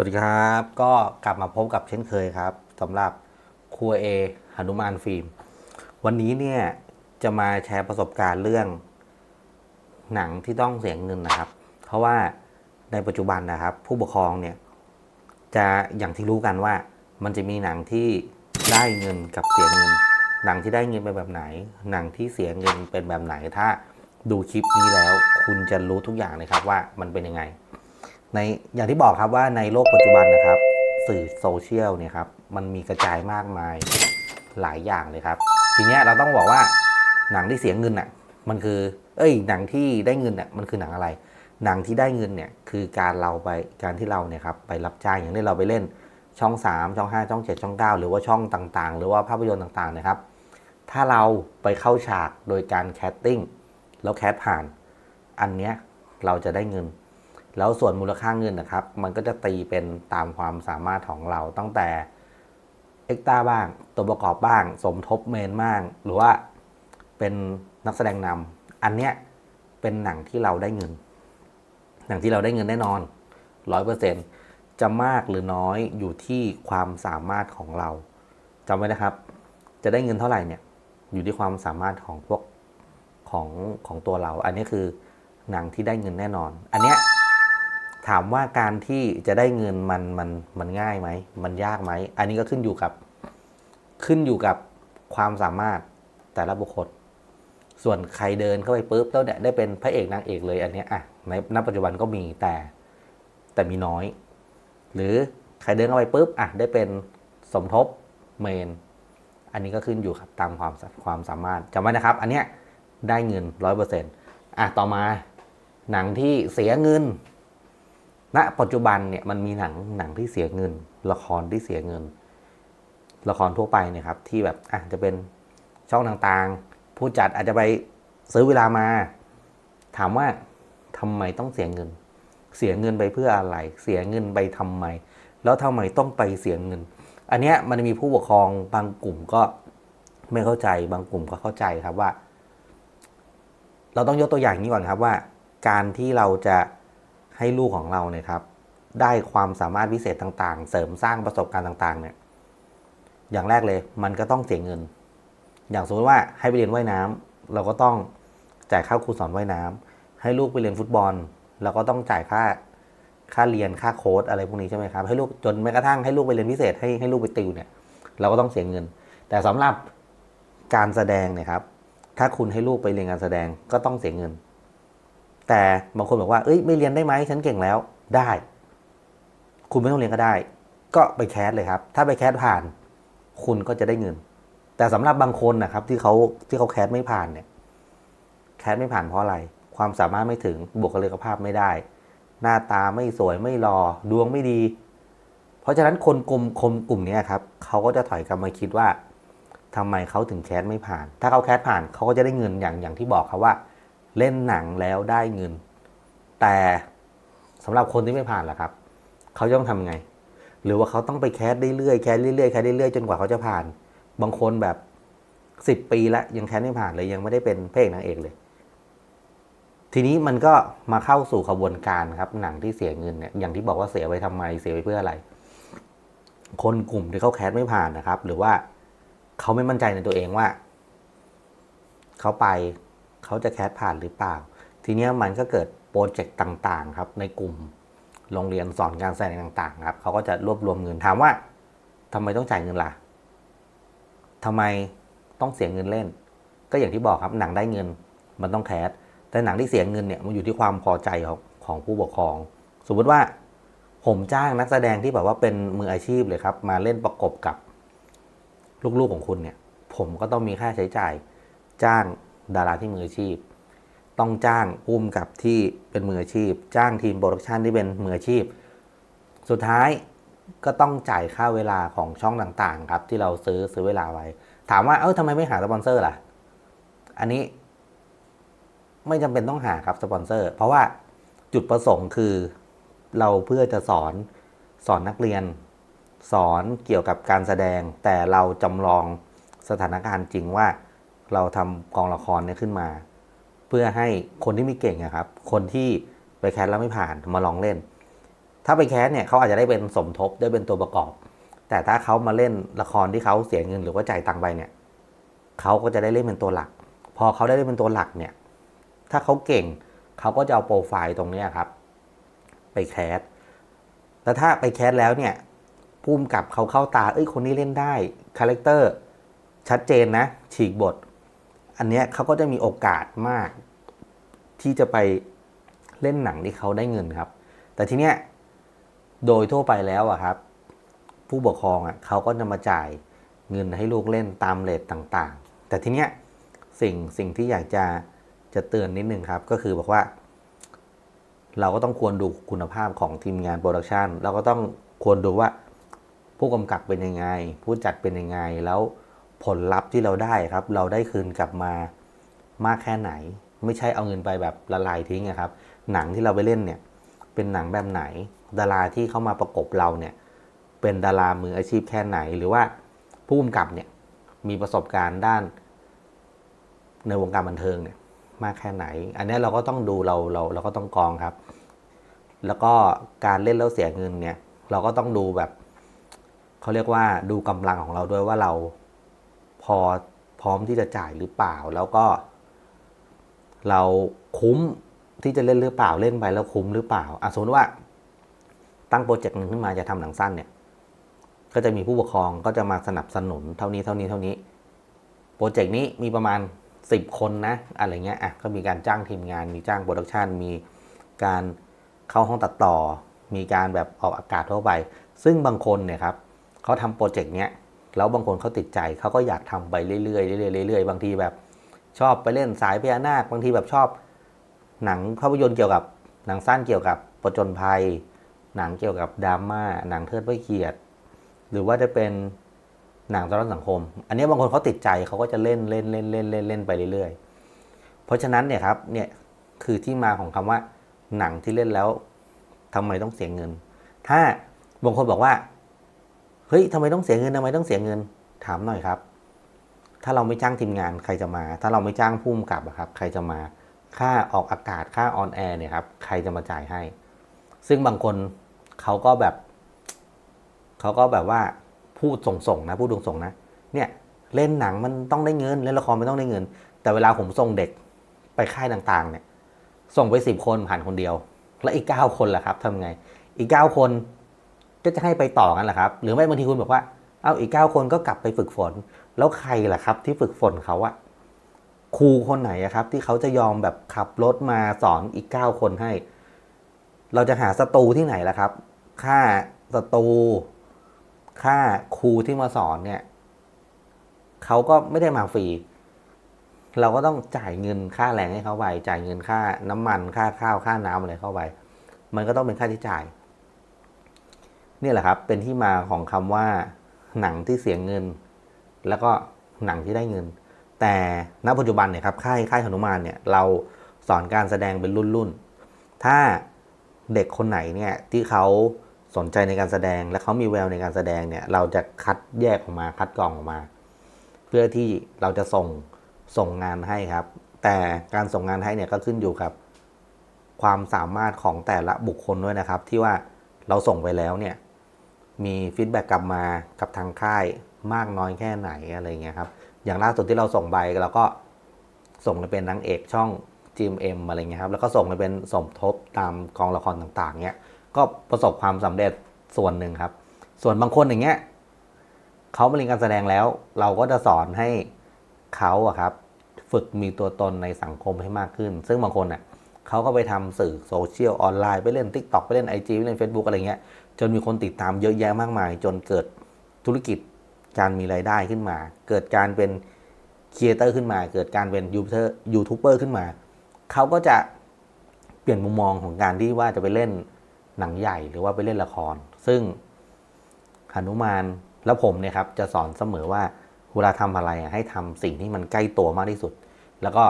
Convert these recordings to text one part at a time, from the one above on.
สวัสดีครับ ก็กลับมาพบกับเช่นเคยครับสำหรับครัวเอหนุมานฟิล์ม วันนี้เนี่ยจะมาแชร์ประสบการณ์เรื่อง หนังที่ต้องเสียเงินนะครับ เพราะว่าในปัจจุบันนะครับ ผู้ปกครองเนี่ยจะอย่างที่รู้กันว่ามันจะมีหนังที่ได้เงินกับเสียเงิน หนังที่ได้เงินเป็นแบบไหน หนังที่เสียเงินเป็นแบบไหนถ้าดูคลิปนี้แล้ว คุณจะรู้ทุกอย่างเลยครับว่ามันเป็นยังไง ในอย่างที่บอกครับว่าในโลกปัจจุบันนะครับ สื่อโซเชียลเนี่ยครับมันมีกระจายมากมายหลายอย่างเลยครับ ทีเนี้ยเราต้องบอกว่าหนังที่เสียเงินอะมันคือ เอ้ย หนังที่ได้เงินอะมันคือหนังอะไร หนังที่ได้เงินเนี่ยคือการเราไปการที่เราเนี่ยครับไปรับจ้างอย่างที่เราไปเล่นช่อง 3 ช่อง 5 ช่อง 7 ช่อง 9 หรือว่าช่องต่างๆ หรือว่าภาพยนตร์ต่างๆนะครับ ถ้าเราไปเข้าฉากโดยการแคสติ้งแล้วแคสผ่าน อันเนี้ยเราจะได้เงิน แล้วส่วนมูลค่าเงินนะครับ มันก็จะตีเป็นตามความสามารถของเราตั้งแต่เอ็กต้าบ้าง ตัวประกอบบ้าง สมทบเมนบ้าง หรือว่าเป็นนักแสดงนำอันเนี้ยเป็นหนังที่เราได้เงิน หนังที่เราได้เงินแน่นอนร้อยเปอร์เซ็นจะมากหรือน้อยอยู่ที่ความสามารถของเราจำไว้นะครับ จะได้เงินเท่าไหร่เนี่ยอยู่ที่ความสามารถของพวกของของตัวเรา อันนี้คือหนังที่ได้เงินแน่นอน อันเนี้ย ถามว่าการที่จะได้เงินมันมันมันง่ายไหม มันยากไหม อันนี้ก็ขึ้นอยู่กับขึ้นอยู่กับความสามารถแต่ละบุคคล ส่วนใครเดินเข้าไปปุ๊บแล้วเนี่ยได้เป็นพระเอกนางเอกเลยอันนี้อะในณปัจจุบันก็มีแต่แต่มีน้อย หรือใครเดินเข้าไปปุ๊บอะได้เป็นสมทบเมน อันนี้ก็ขึ้นอยู่ครับตามความความสามารถจำไว้นะครับ อันเนี้ยได้เงินร้อยเปอร์เซ็นต์อะต่อมาหนังที่เสียเงิน ณปัจจุบันเนี่ยมันมีหนังหนังที่เสียเงิน ละครที่เสียเงิน ละครทั่วไปเนี่ยครับที่แบบอะจะเป็นช่องต่างๆ ผู้จัดอาจจะไปซื้อเวลามา ถามว่าทำไมต้องเสียเงิน เสียเงินไปเพื่ออะไร เสียเงินไปทำไม แล้วทำไมต้องไปเสียเงิน อันเนี้ยมันมีผู้ปกครองบางกลุ่มก็ไม่เข้าใจบางกลุ่มก็เข้าใจครับว่า เราต้องยกตัวอย่างนี้ก่อนครับว่า การที่เราจะ ให้ลูกของเราเนี่ยครับ ได้ความสามารถพิเศษต่างๆ เสริมสร้างประสบการณ์ต่างๆ เนี่ย อย่างแรกเลยมันก็ต้องเสียเงิน อย่างสมมติว่าให้ไปเรียนว่ายน้ำเราก็ต้องจ่ายค่าครูสอนว่ายน้ำให้ลูกไปเรียนฟุตบอล เราก็ต้องจ่ายค่าค่าเรียนค่าโค้ดอะไรพวกนี้ใช่ไหมครับให้ลูกจนแม้กระทั่งให้ลูกไปเรียนพิเศษให้ให้ลูกไปติวเนี่ยเราก็ต้องเสียเงิน แต่สำหรับการแสดงเนี่ยครับ ถ้าคุณให้ลูกไปเรียนการแสดงก็ต้องเสียเงิน แต่บางคนบอกว่า เอ้ยไม่เรียนได้ไหมฉันเก่งแล้วได้ คุณไม่ต้องเรียนก็ได้ ก็ไปแคสเลยครับ ถ้าไปแคสผ่าน คุณก็จะได้เงิน แต่สำหรับบางคนนะครับ ที่เขาที่เขาแคสไม่ผ่านเนี่ย แคสไม่ผ่านเพราะอะไร ความสามารถไม่ถึงบุคลิกภาพไม่ได้ หน้าตาไม่สวยไม่รอดวงไม่ดี เพราะฉะนั้นคนกลุ่มคมกลุ่มนี้ครับเขาก็จะถอยกลับมาคิดว่าทำไมเขาถึงแคสไม่ผ่าน ถ้าเขาแคสผ่านเขาก็จะได้เงินอย่างอย่างที่บอกครับว่า เล่นหนังแล้วได้เงิน แต่สำหรับคนที่ไม่ผ่านล่ะครับ เขาจะต้องทำไง หรือว่าเขาต้องไปแคสเรื่อยๆแคสเรื่อยๆแคสเรื่อยๆจนกว่าเขาจะผ่าน บางคนแบบสิบปีแล้วยังแคสไม่ผ่านเลยยังไม่ได้เป็นพระเอกนางเอกเลย ทีนี้มันก็มาเข้าสู่ขบวนการครับ หนังที่เสียเงินเนี่ยอย่างที่บอกว่าเสียไปทำไมเสียไปเพื่ออะไร คนกลุ่มที่เขาแคสไม่ผ่านนะครับ หรือว่าเขาไม่มั่นใจในตัวเองว่า เขาไป เขาจะแคสผ่านหรือเปล่า ทีเนี้ยมันก็เกิดโปรเจกต์ต่างๆครับในกลุ่มโรงเรียนสอนการแสดงต่างๆครับเขาก็จะรวบรวมเงินถามว่าทำไมต้องจ่ายเงินล่ะทำไมต้องเสียเงินเล่น ก็อย่างที่บอกครับหนังได้เงินมันต้องแคสแต่หนังที่เสียเงินเนี่ยมันอยู่ที่ความพอใจของของผู้ปกครอง สมมติว่าผมจ้างนักแสดงที่แบบว่าเป็นมืออาชีพเลยครับ มาเล่นประกบกับลูกๆของคุณเนี่ย ผมก็ต้องมีค่าใช้จ่าย จ้าง ดาราที่มืออาชีพ ต้องจ้างพุ่มกับที่เป็นมืออาชีพ จ้างทีมโปรดักชันที่เป็นมืออาชีพ สุดท้ายก็ต้องจ่ายค่าเวลาของช่องต่างๆ ครับ ที่เราซื้อซื้อเวลาไว้ ถามว่าเออทำไมไม่หาสปอนเซอร์ล่ะ อันนี้ ไม่จำเป็นต้องหาครับสปอนเซอร์ เพราะว่าจุดประสงค์คือเราเพื่อจะสอนสอนนักเรียน สอนเกี่ยวกับการแสดง แต่เราจำลองสถานการณ์จริงว่า เราทำกองละครเนี่ยขึ้นมา เพื่อให้คนที่ไม่เก่งอะครับ คนที่ไปแคสแล้วไม่ผ่านมาลองเล่น ถ้าไปแคสเนี่ยเขาอาจจะได้เป็นสมทบได้เป็นตัวประกอบ แต่ถ้าเขามาเล่นละครที่เขาเสียเงินหรือว่าจ่ายตังค์ไปเนี่ยเขาก็จะได้เล่นเป็นตัวหลัก พอเขาได้เล่นเป็นตัวหลักเนี่ย ถ้าเขาเก่งเขาก็จะเอาโปรไฟล์ตรงนี้ครับ ไปแคสแล้วถ้าไปแคสแล้วเนี่ยภูมิกับเขาเข้าตา เอ้ยคนนี้เล่นได้ คาแรคเตอร์ชัดเจนนะ ฉีกบท อันเนี้ยเขาก็จะมีโอกาสมาก ที่จะไปเล่นหนังที่เขาได้เงินครับ แต่ทีเนี้ยโดยทั่วไปแล้วอะครับ ผู้ปกครองอะเขาก็จะมาจ่ายเงินให้ลูกเล่นตามเลทต่างๆ แต่ทีเนี้ยสิ่งสิ่งที่อยากจะจะเตือนนิดนึงครับ ก็คือบอกว่า เราก็ต้องควรดูคุณภาพของทีมงานโปรดักชันเราก็ต้องควรดูว่าผู้กำกับเป็นยังไง ผู้จัดเป็นยังไงแล้ว ผลลัพธ์ที่เราได้ครับ เราได้คืนกลับมามากแค่ไหน ไม่ใช่เอาเงินไปแบบละลายทิ้งอะครับ หนังที่เราไปเล่นเนี่ยเป็นหนังแบบไหน ดาราที่เข้ามาประกบเราเนี่ยเป็นดารามืออาชีพแค่ไหน หรือว่าผู้กำกับเนี่ยมีประสบการณ์ด้าน ในวงการบันเทิงเนี่ยมากแค่ไหน อันนี้เราก็ต้องดูเราเราเราก็ต้องกรองครับ แล้วก็การเล่นแล้วเสียเงินเนี่ยเราก็ต้องดูแบบเขาเรียกว่าดูกำลังของเราด้วยว่าเรา พอพร้อมที่จะจ่ายหรือเปล่า แล้วก็ เราคุ้มที่จะเล่นหรือเปล่าเล่นไปแล้วคุ้มหรือเปล่าอะสมมติว่า ตั้งโปรเจกต์หนึ่งขึ้นมาจะทำหนังสั้นเนี่ย ก็จะมีผู้ปกครองก็จะมาสนับสนุนเท่านี้เท่านี้เท่านี้โปรเจกต์นี้มีประมาณ 10 คนนะอะไรเงี้ยอะก็มีการจ้างทีมงาน มีจ้างโปรดักชันมีการเข้าห้องตัดต่อ มีการแบบออกอากาศทั่วไป ซึ่งบางคนเนี่ยครับเขาทำโปรเจกต์เนี้ย แล้วบางคนเขาติดใจเขาก็อยากทำไปเรื่อยๆเรื่อยๆเรื่อยๆบางทีแบบ ชอบไปเล่นสายพญานาคบางทีแบบชอบหนังภาพยนตร์เกี่ยวกับหนังสั้นเกี่ยวกับประจนภัย หนังเกี่ยวกับดราม่าหนังเทิดพระเกียรติ หรือว่าจะเป็นหนังสะท้อนสังคม อันนี้บางคนเขาติดใจเขาก็จะเล่นเล่นเล่นเล่นเล่นเล่นไปเรื่อยๆ เพราะฉะนั้นเนี่ยครับเนี่ยคือที่มาของคำว่าหนังที่เล่นแล้วทำไมต้องเสียเงิน ถ้าบางคนบอกว่า เฮ้ยทำไมต้องเสียเงินทำไมต้องเสียเงิน ถามหน่อยครับ ถ้าเราไม่จ้างทีมงานใครจะมา ถ้าเราไม่จ้างผู้กำกับอะครับ ใครจะมา ค่าออกอากาศค่าออนแอร์เนี่ยครับ ใครจะมาจ่ายให้ ซึ่งบางคนเขาก็แบบ เขาก็แบบว่าพูดส่งๆนะพูดส่งๆนะ เนี่ยเล่นหนังมันต้องได้เงินเล่นละครไม่ต้องได้เงิน แต่เวลาผมส่งเด็กไปค่ายต่างๆ เนี่ย ส่งไปสิบคนผ่านคนเดียว แล้วอีกเก้าคนล่ะครับทำไง อีกเก้าคน ก็จะให้ไปต่อกันแหละครับ หรือไม่บางทีคุณบอกว่า เอาอีกเก้าคนก็กลับไปฝึกฝน แล้วใครล่ะครับ ที่ฝึกฝนเขาอะครูคนไหนครับ ที่เขาจะยอมแบบขับรถมาสอนอีกเก้าคนให้ เราจะหาสตูที่ไหนล่ะครับ ค่าสตูค่าครูที่มาสอนเนี่ยเขาก็ไม่ได้มาฟรีเราก็ต้องจ่ายเงินค่าแรงให้เขาไปจ่ายเงินค่าน้ำมันค่าข้าวค่าน้ำอะไรเข้าไป มันก็ต้องเป็นค่าใช้จ่าย นี่แหละครับเป็นที่มาของคำว่า หนังที่เสียเงิน แล้วก็หนังที่ได้เงิน แต่ณปัจจุบันเนี่ยครับค่ายค่ายหนุมานเนี่ยเราสอนการแสดงเป็นรุ่นรุ่นถ้าเด็กคนไหนเนี่ยที่เขาสนใจในการแสดง และเขามีแววในการแสดงเนี่ยเราจะคัดแยกออกมาคัดกรองออกมา เพื่อที่เราจะส่งส่งงานให้ครับ แต่การส่งงานให้เนี่ยก็ขึ้นอยู่กับความสามารถของแต่ละบุคคลด้วยนะครับ ที่ว่าเราส่งไปแล้วเนี่ย มีฟีดแบ็กกลับมากับทางค่ายมากน้อยแค่ไหนอะไรเงี้ยครับอย่างล่าสุดที่เราส่งไปเราก็ส่งไปเป็นนางเอกช่อง GMM อะไรเงี้ยครับแล้วก็ส่งไปเป็นสมทบตามกองละครต่างๆเนี้ยก็ประสบความสำเร็จส่วนหนึ่งครับ ส่วนบางคนอย่างเงี้ยเขามาเรียนการแสดงแล้ว เราก็จะสอนให้เขาอะครับ ฝึกมีตัวตนในสังคมให้มากขึ้น ซึ่งบางคนอะเขาก็ไปทำสื่อโซเชียลออนไลน์ไปเล่น Tik t o อกไปเล่น IG ไปเล่น Facebook อะไรเงี้ย จนมีคนติดตามเยอะแยะมากมาย จนเกิดธุรกิจการมีรายได้ขึ้นมา เกิดการเป็นครีเอเตอร์ขึ้นมา เกิดการเป็นยูทูบเบอร์ยูทูบเบอร์ขึ้นมา เขาก็จะเปลี่ยนมุมมองของการที่ว่าจะไปเล่นหนังใหญ่หรือว่าไปเล่นละคร ซึ่งหนุมานแล้วผมเนี่ยครับจะสอนเสมอว่าเวลาทำอะไรให้ทำสิ่งที่มันใกล้ตัวมากที่สุด แล้วก็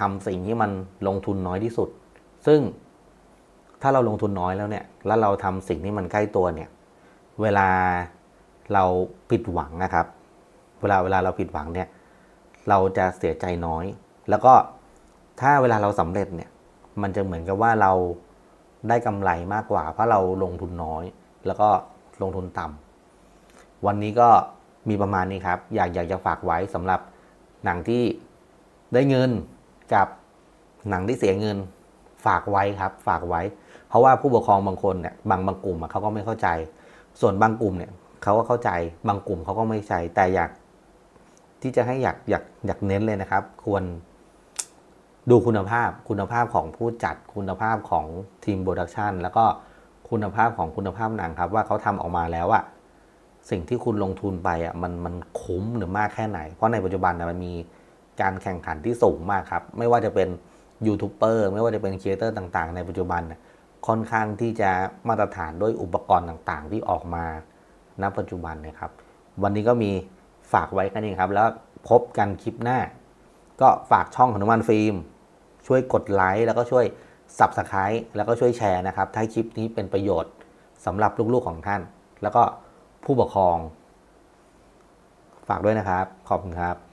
ทำสิ่งที่มันลงทุนน้อยที่สุด ซึ่ง ถ้าเราลงทุนน้อยแล้วเนี่ย แล้วเราทำสิ่งที่มันใกล้ตัวเนี่ย เวลาเราผิดหวังนะครับ เวลาเวลาเราผิดหวังเนี่ย เราจะเสียใจน้อย แล้วก็ถ้าเวลาเราสำเร็จเนี่ย มันจะเหมือนกับว่าเราได้กำไรมากกว่า เพราะเราลงทุนน้อย แล้วก็ลงทุนต่ำวันนี้ก็มีประมาณนี้ครับ อยากอยากจะฝากไว้สำหรับหนังที่ได้เงินกับหนังที่เสียเงิน ฝากไว้ครับ ฝากไว้ เพราะว่าผู้ปกครองบางคนเนี่ยบางบางกลุ่มเขาก็ไม่เข้าใจ ส่วนบางกลุ่มเนี่ยเขาก็เข้าใจบางกลุ่มเขาก็ไม่ใช่แต่อยากที่จะให้อยากอยากอยากเน้นเลยนะครับ ควรดูคุณภาพคุณภาพของผู้จัดคุณภาพของทีมโปรดักชันแล้วก็คุณภาพของคุณภาพหนังครับ ว่าเขาทำออกมาแล้วอะสิ่งที่คุณลงทุนไปอะมันมันคุ้มหรือมากแค่ไหน เพราะในปัจจุบันนะมันมีการแข่งขันที่สูงมากครับ ไม่ว่าจะเป็น ยูทูบเบอร์ไม่ว่าจะเป็นครีเอเตอร์ต่างๆ ในปัจจุบันน่ะค่อนข้างที่จะมาตรฐานด้วยอุปกรณ์ต่างๆ ที่ออกมาณปัจจุบันนะครับ วันนี้ก็มีฝากไว้แค่นี้ครับ แล้วพบกันคลิปหน้า ก็ฝากช่องหนุมานฟิล์ม ช่วยกดไลค์แล้วก็ช่วย Subscribe แล้วก็ช่วยแชร์นะครับ ถ้าคลิปนี้เป็นประโยชน์สำหรับลูกๆของท่าน แล้วก็ผู้ปกครอง ฝากด้วยนะครับ ขอบคุณครับ